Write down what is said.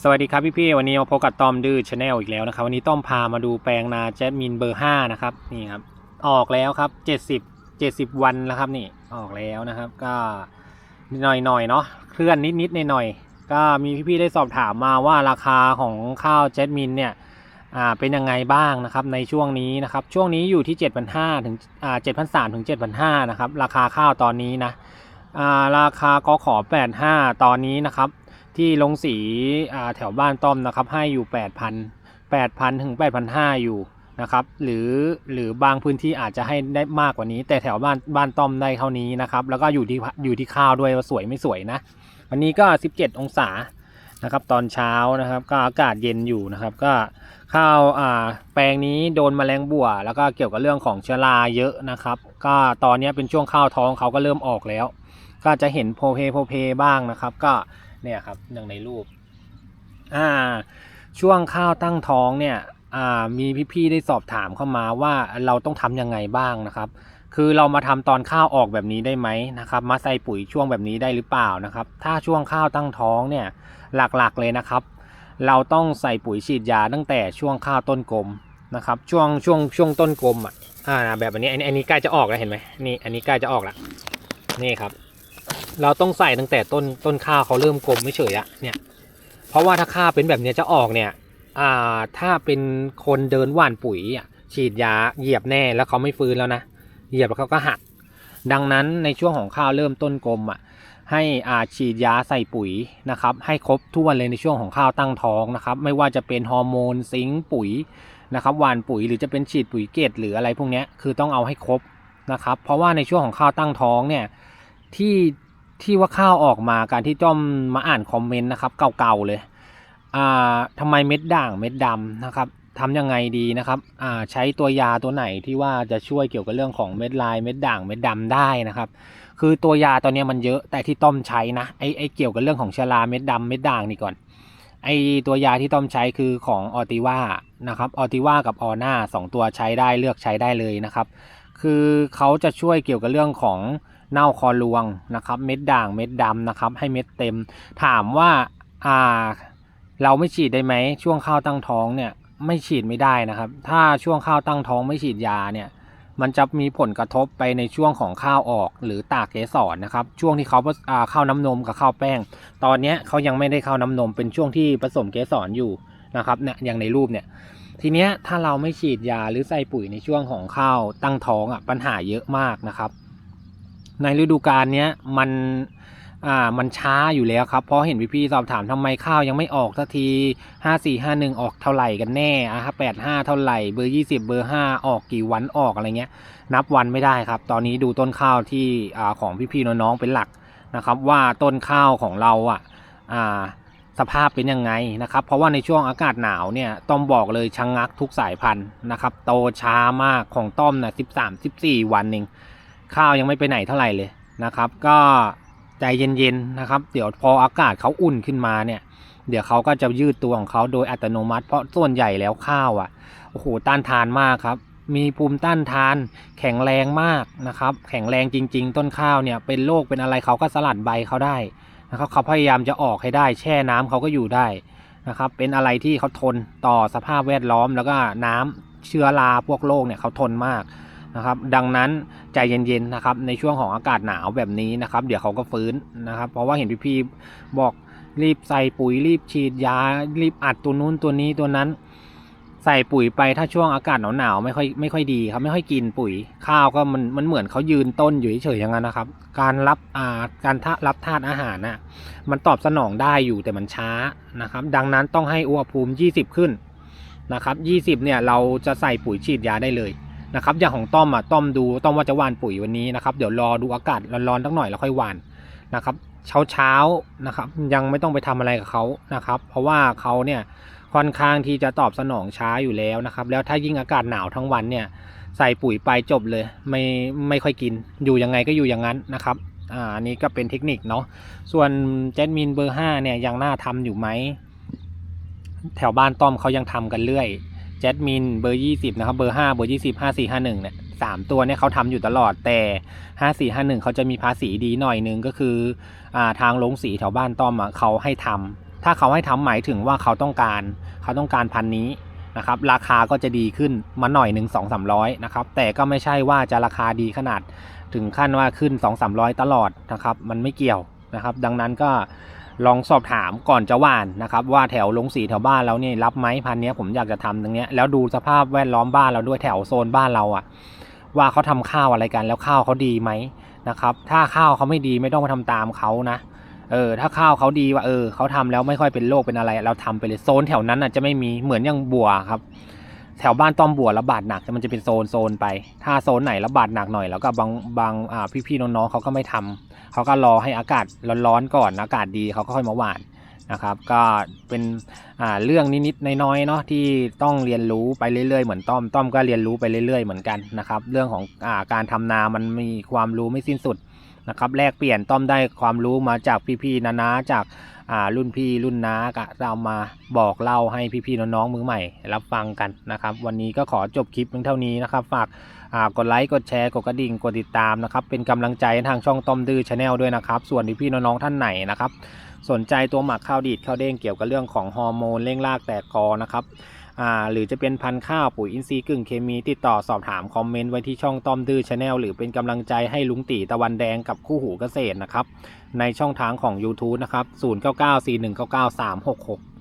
สวัสดีครับพี่พี่วันนี้มาพบกับตอมดื้อชาแนลอีกแล้วนะครับ วันนี้ต้อมพามาดูแปลงนาแจสมินเบอร์ห้านะครับนี่ครับออกแล้วครับเจ็ดสิบเจ็ดสิบวันแล้วครับนี่ออกแล้วนะครับ ก็หน่อยหน่อยๆเนาะเคลื่อนนิดนิดหน่อยหน่อยก็มีพี่พี่ได้สอบถามมาว่าราคาของข้าวแจสมินเนี่ยอ่าเป็นยังไงบ้างนะครับในช่วงนี้นะครับช่วงนี้อยู่ที่7,500ถึงอ่า7,300ถึง7,500นะครับราคาข้าวตอนนี้นะอ่าราคากขอ85ตอนนี้นะครับ ที่ลงสีแถวบ้านต้อมนะครับให้อยู่ 8,000 8,000ถึง8,500 อยู่นะครับหรือหรือบางพื้นที่อาจจะให้ได้มากกว่านี้ แต่แถวบ้านบ้านต้อมได้เท่านี้นะครับ แล้วก็อยู่ที่อยู่ที่ข้าวด้วยว่าสวยไม่สวยนะวันนี้ก็ 17 องศานะครับตอนเช้านะครับก็อากาศเย็นอยู่นะครับ ก็ข้าวอ่าแปลงนี้โดนแมลงบัว แล้วก็เกี่ยวกับเรื่องของเชื้อราเยอะนะครับ ก็ตอนนี้เป็นช่วงข้าวท้องเขาก็เริ่มออกแล้ว ก็จะเห็นโพเพโพเพบ้างนะครับ ก็ เนี่ยครับอย่างในรูปอ่าช่วงข้าวตั้งท้องเนี่ยอ่ามีพี่ๆได้สอบถามเข้ามาว่าเราต้องทำยังไงบ้างนะครับ คือเรามาทำตอนข้าวออกแบบนี้ได้ไหมนะครับ มาใส่ปุ๋ยช่วงแบบนี้ได้หรือเปล่านะครับ ถ้าช่วงข้าวตั้งท้องเนี่ยหลักๆเลยนะครับ เราต้องใส่ปุ๋ยฉีดยาตั้งแต่ช่วงข้าวต้นกลมนะครับช่วงช่วงช่วงต้นกลมอะอ่าแบบอันนี้อันนี้ใกล้จะออกแล้วเห็นไหมนี่อันนี้ใกล้จะออกแล้วนี่ครับ เราต้องใส่ตั้งแต่ต้นต้นข้าวเขาเริ่มกลมไม่เฉยอะเนี่ยเพราะว่าถ้าข้าวเป็นแบบนี้จะออกเนี่ยอ่าถ้าเป็นคนเดินหว่านปุ๋ยอะฉีดยาเหยียบแน่แล้วเขาไม่ฟื้นแล้วนะเหยียบแล้วเขาก็หัก ดังนั้นในช่วงของข้าวเริ่มต้นกลมอะให้อาฉีดยาใส่ปุ๋ยนะครับ ให้ครบถ้วเลยในช่วงของข้าวตั้งท้องนะครับ ไม่ว่าจะเป็นฮอร์โมนซิงปุ๋ยนะครับหว่านปุ๋ยหรือจะเป็นฉีดปุ๋ยเกตหรืออะไรพวกนี้คือต้องเอาให้ครบนะครับ เพราะว่าในช่วงของข้าวตั้งท้องเนี่ยที่ ที่ว่าข้าวออกมาการที่จ้อมมาอ่านคอมเมนต์นะครับ เก่าๆเลยอ่าทำไมเม็ดด่างเม็ดดำนะครับทำยังไงดีนะครับอ่าใช้ตัวยาตัวไหนที่ว่าจะช่วยเกี่ยวกับเรื่องของเม็ดลายเม็ดด่างเม็ดดำได้นะครับ คือตัวยาตัวเนี้มันเยอะแต่ที่ต้อมใช้นะไอไอเกี่ยวกับเรื่องของชราเม็ดดำเม็ดด่างนี่ก่อนไอตัวยาที่ต้อมใช้คือของออติว่านะครับออติว่ากับออน่าสองตัวใช้ได้เลือกใช้ได้เลยนะครับ คือเขาจะช่วยเกี่ยวกับเรื่องของ เน่าคอรวงนะครับเม็ดด่างเม็ดดำนะครับให้เม็ดเต็ม ถามว่าอ่าเราไม่ฉีดได้ไหมช่วงข้าวตั้งท้องเนี่ยไม่ฉีดไม่ได้นะครับ ถ้าช่วงข้าวตั้งท้องไม่ฉีดยาเนี่ยมันจะมีผลกระทบไปในช่วงของข้าวออกหรือตากเกสรนนะครับ ช่วงที่เขาอ่าข้าวน้ำนมกับข้าวแป้ง ตอนนี้เขายังไม่ได้ข้าวน้ำนมเป็นช่วงที่ผสมเกสรอยู่นะครับเนี่ยอย่างในรูปเนี่ยทีเนี้ยถ้าเราไม่ฉีดยาหรือใส่ปุ๋ยในช่วงของข้าวตั้งท้องอะปัญหาเยอะมากนะครับ ในฤดูกาลนี้มันอ่ามันช้าอยู่แล้วครับ เพราะเห็นพี่ๆสอบถามทำไมข้าวยังไม่ออกสักทีห้าสี่ห้าหนึ่งออกเท่าไหร่กันแน่อะแปดห้าเท่าไหร่เบอร์ยี่สิบเบอร์ห้าออกกี่วันออกอะไรเงี้ย นับวันไม่ได้ครับ ตอนนี้ดูต้นข้าวที่อ่าของพี่ๆน้องๆเป็นหลักนะครับ ว่าต้นข้าวของเราอะอ่าสภาพเป็นยังไงนะครับ เพราะว่าในช่วงอากาศหนาวเนี่ยต้อมบอกเลยชะงงักทุกสายพันธุ์นะครับ โตช้ามากของต้อมนะสิบสามสิบสี่วันเอง ข้าวยังไม่ไปไหนเท่าไหร่เลยนะครับ ก็ใจเย็นๆนะครับ เดี๋ยวพออากาศเขาอุ่นขึ้นมาเนี่ย เดี๋ยวเขาก็จะยืดตัวของเขาโดยอัตโนมัติ เพราะส่วนใหญ่แล้วข้าวอะโอ้โหต้านทานมากครับ มีภูมิต้านทาน แข็งแรงมากนะครับ แข็งแรงจริง ๆ ต้นข้าวเนี่ยเป็นโรคเป็นอะไรเขาก็สลัดใบเขาได้นะครับเขาพยายามจะออกให้ได้ แช่น้ำเขาก็อยู่ได้นะครับ เป็นอะไรที่เขาทนต่อสภาพแวดล้อมแล้วก็น้ำเชื้อราพวกโรคเนี่ยเขาทนมาก นะครับ ดังนั้นใจเย็นๆนะครับ ในช่วงของอากาศหนาวแบบนี้นะครับ เดี๋ยวเขาก็ฟื้นนะครับ เพราะว่าเห็นพี่ๆบอกรีบใส่ปุ๋ยรีบฉีดยารีบอัดตัวนู้นตัวนี้ตัวนั้น ใส่ปุ๋ยไปถ้าช่วงอากาศหนาวๆไม่ค่อยไม่ค่อยดีครับไม่ค่อยกินปุ๋ยข้าวก็มันมันเหมือนเขายืนต้นอยู่เฉยๆอย่างนั้นนะครับ การรับอ่าการทรับธาตุอาหารน่ะมันตอบสนองได้อยู่แต่มันช้านะครับ ดังนั้นต้องให้อุณหภูมิ 20 ขึ้นนะครับ 20 เนี่ยเราจะใส่ปุ๋ยฉีดยาได้เลย นะครับอย่างของต้อมอะต้อมดูต้อมว่าจะหว่านปุ๋ยวันนี้นะครับเดี๋ยวรอดูอากาศร้อนๆสักหน่อยแล้วค่อยหว่านนะครับ เช้าเช้าๆนะครับยังไม่ต้องไปทำอะไรกับเขานะครับ เพราะว่าเขาเนี่ยค่อนข้างที่จะตอบสนองช้าอยู่แล้วนะครับ แล้วถ้ายิ่งอากาศหนาวทั้งวันเนี่ยใส่ปุ๋ยไปจบเลย ไม่ไม่ค่อยกิน อยู่ยังไงก็อยู่อย่างนั้นนะครับอ่าอันนี้ก็เป็นเทคนิคเนาะส่วนเจดมินเบอร์ห้าเนี่ยยังน่าทำอยู่ไหมแถวบ้านต้อมเขายังทำกันเรื่อย เจดมินเบอร์ยี่สิบนะครับเบอร์ห้าเบอร์ยี่สิบห้าสี่ห้าหนึ่งเนี่ยสามตัวเนี่ยเขาทำอยู่ตลอดแต่ห้าสี่ห้าหนึ่งเขาจะมีภาษีดีหน่อยหนึงก็คืออ่าทางลงสีแถวบ้านต้อมอะเขาให้ทำถ้าเขาให้ทำหมายถึงว่าเขาต้องการเขาต้องการพันนี้นะครับราคาก็จะดีขึ้นมาหน่อยหนึ่งสองสามร้อยนะครับแต่ก็ไม่ใช่ว่าจะราคาดีขนาดถึงขั้นว่าขึ้น2 3 0 0ตลอดนะครับมันไม่เกี่ยวนะครับดังนั้นก็ ลองสอบถามก่อนจะหว่านนะครับ ว่าแถวลงสีแถวบ้านเราเนี่ยรับไหมพันธุ์นี้ผมอยากจะทำตรงเนี้ยแล้วดูสภาพแวดล้อมบ้านเราด้วยแถวโซนบ้านเราอะว่าเขาทำข้าวอะไรกันแล้วข้าวเขาดีไหมนะครับ ถ้าข้าวเขาไม่ดีไม่ต้องไปทำตามเขานะเออถ้าข้าวเขาดีว่าเออเขาทำแล้วไม่ค่อยเป็นโรคเป็นอะไร เราทำไปเลยโซนแถวนั้นอะจะไม่มีเหมือนอย่างบัวครับ แถวบ้านต้อมบัวระบาดหนักมันจะเป็นโซนโซนไป ถ้าโซนไหนระบาดหนักหน่อยแล้วก็บางบางอ่าพี่ๆน้องๆเขาก็ไม่ทำเขาก็รอให้อากาศร้อนๆก่อนอากาศดีเขาก็ค่อยมาหว่านนะครับก็เป็นอ่าเรื่องนิดๆน้อยๆเนาะที่ต้องเรียนรู้ไปเรื่อยๆเหมือนต้อมต้อมก็เรียนรู้ไปเรื่อยๆเหมือนกันนะครับ เรื่องของอ่าการทำนามันมีความรู้ไม่สิ้นสุด นะครับแลกเปลี่ยนต้อมได้ความรู้มาจากพี่ๆนาๆจากอ่ารุ่นพี่รุ่นน้าก็เรามาบอกเล่าให้พี่ๆน้องๆมือใหม่ รับฟังกันนะครับ วันนี้ก็ขอจบคลิปเพียงเท่านี้นะครับ ฝากอ่ากดไลค์กดแชร์กดกระดิ่งกดติดตามนะครับ เป็นกำลังใจทางช่องต้อมดื้อชาแนลด้วยนะครับ ส่วนพี่ๆน้องๆท่านไหนนะครับ สนใจตัวหมักข้าวดีดข้าวเด้งเกี่ยวกับเรื่องของฮอร์โมนเร่งรากแตกกอนะครับ อ่าหรือจะเป็นพันข้าวปุ๋ยอินทรีย์กึ่งเคมีติดต่อสอบถามคอมเมนต์ไว้ที่ช่องต้อมดื้อชาแนลหรือเป็นกำลังใจให้ลุงตีตะวันแดงกับคู่หูเกษตรนะครับในช่องทางของ YouTube นะครับ0994199366